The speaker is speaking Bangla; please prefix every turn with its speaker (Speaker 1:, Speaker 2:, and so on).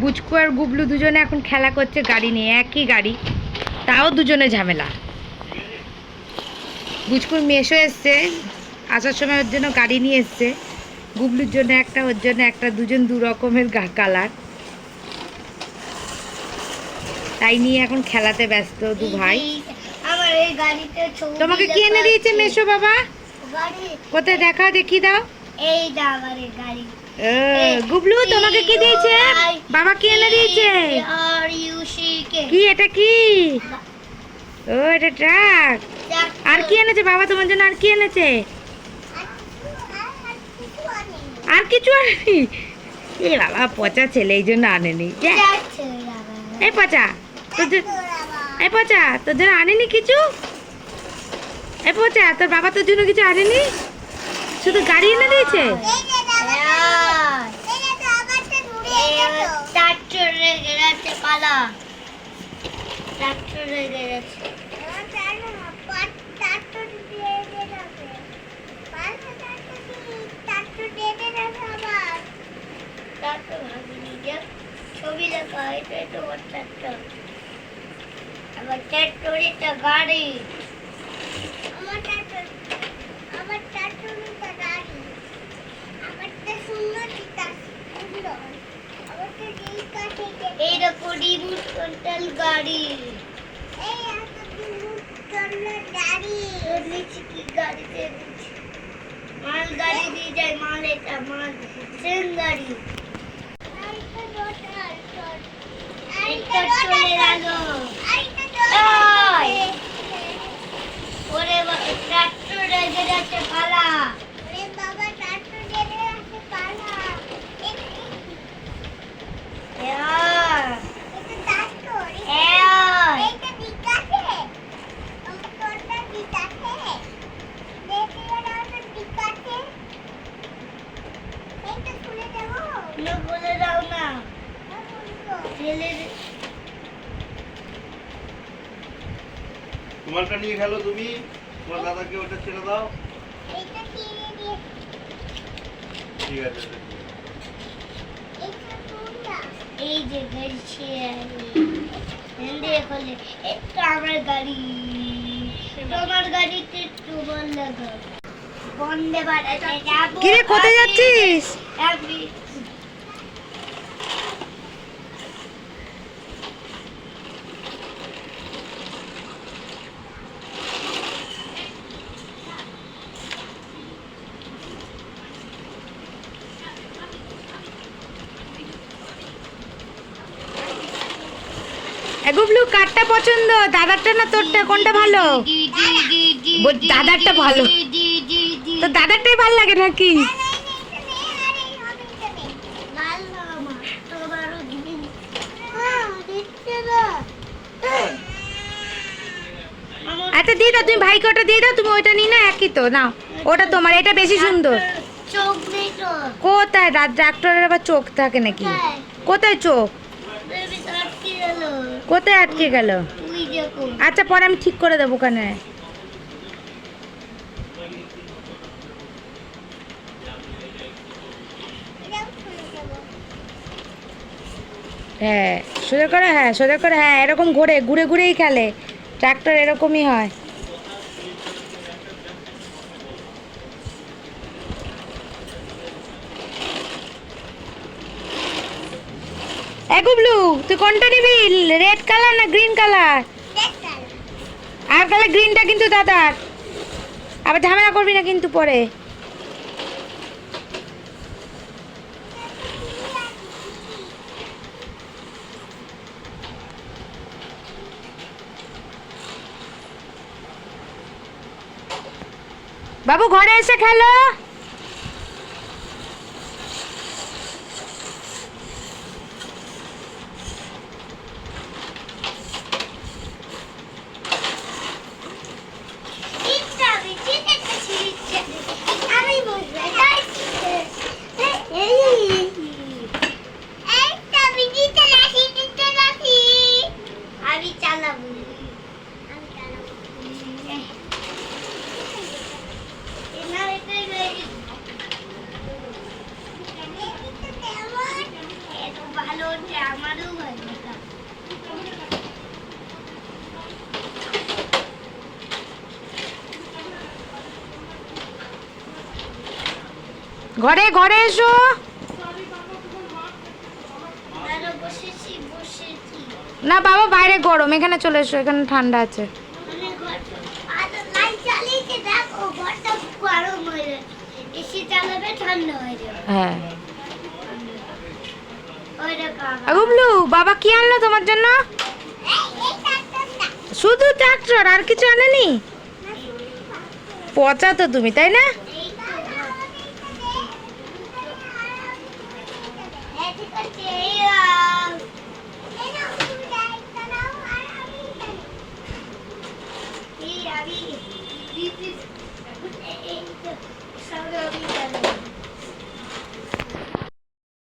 Speaker 1: বুচকু আর গুবলু দুজনে এখন খেলা করছে গাড়ি নিয়ে একই গাড়ি। তাও দুজনে ঝামেলা। বুচকুর মেশো এসছে আসার সময় ওর জন্য গাড়ি নিয়ে এসছে। গুবলুর জন্য একটা ওর জন্য একটা দুজন দু রকমের কালার। তাই নিয়ে এখন খেলাতে ব্যস্ত দু ভাই। তোমাকে কি এনে দিয়েছে মেশো বাবা? কোথায় দেখা দেখি দাও।
Speaker 2: এই গাড়ি।
Speaker 1: গুবলু, তোমাকে কি দিয়েছে? বাবা কি এনে দিয়েছে?
Speaker 2: কে,
Speaker 1: এটা কি? ও, এটা ট্রাক। আর কি এনেছে? বাবা তোমার জন্য আর কি এনেছে? আর কিছু আনেনি? এ বাবা, পচা ছেলে, এই জন্য আনেনি। এই পচা। তোর এই পচা, তোর জন্য আনেনি কিছু? এই পচা, তোর বাবা তোর জন্য কিছু আনেনি? শুধু গাড়ি এনে দিয়েছে?
Speaker 2: ট্রাক্টরে গেছে পালা। ট্রাক্টরে গেছে ছবি দেখা এটা তোমার ট্রাক্টর। আমার ট্রাক্টরিটা গাড়ি। আমার ট্রাক্টর, আমার ট্রাক্টরিটা গাড়ি। আমারটা সুন্দর এই দেখো রিমোট কন্ট্রোল গাড়ি এই একটা রিমোট কন্ট্রোল গাড়ি নিচে কি গাড়িতে দিচ্ছে মাল গাড়ি দিয়ে যায় মাল এটা মাল ট্রেন গাড়ি এটা চলে গেল ওই! ওরে বাবা, ট্রাক্টর রেগে যাচ্ছে পালা ওরে বাবা ট্রাক্টর রেগে যাচ্ছে পালা বলে দাও না। ছেলে
Speaker 3: তোমারটা নিয়ে খেলো তুমি তোমার দাদাকে ওটা ছেড়ে দাও।
Speaker 2: এইটা কিনে দিয়ে
Speaker 3: ঠিক আছে
Speaker 2: এই যে গেছি দেখলে এটা আমার গাড়ি। তোমার গাড়িতে তোমার লাগা বন্দে ভারতে যাব
Speaker 1: কিরে কোথায় যাচ্ছিস গুবলু কারটা পছন্দ? দাদারটা না তোরটা? কোনটা ভালো? দাদারটা ভালো। তো দাদারটাই ভালো লাগে নাকি? আচ্ছা দিয়ে দাও তুমি ভাইকে ওটা দিয়ে দাও তুমি ওইটা নিয়ে না একই তো। নাও ওটা তোমার এটা বেশি সুন্দর। কোথায়? ডাক্তারের আবার চোখ থাকে নাকি? কোথায় চোখ? কোথায় আটকে গেল? আচ্ছা পরে আমি ঠিক করে দেবো ওখানে। হ্যাঁ সোজা করে হ্যাঁ সোজা করে হ্যাঁ এরকম ঘুরে ঘুরে, ঘুরেই খেলে। ট্রাক্টর এরকমই হয়। এ গুবলু তুই কোনটা নিবি? রেড কালার না গ্রিন কালার আর কালার গ্রিনটা কিন্তু দাদার। আবার ঝামেলা করবি না কিন্তু পরে। বাবু ঘরে এসে খেলো
Speaker 2: আমি বলব আমি চালাবো আমি চালাবো না এটাই হচ্ছে আমারও ভয় দেখা
Speaker 1: ঘরে ঘরে এসো। না বাবা বাইরে গরম এখানে চলে এসো এখানে ঠান্ডা আছে।
Speaker 2: হয়ে
Speaker 1: গুবলু বাবা কি আনলো তোমার জন্য? শুধু ট্রাক্টর আর কিছু আনেনি? পচা তো তুমি তাই না
Speaker 2: এই তো এই ঠিক আছে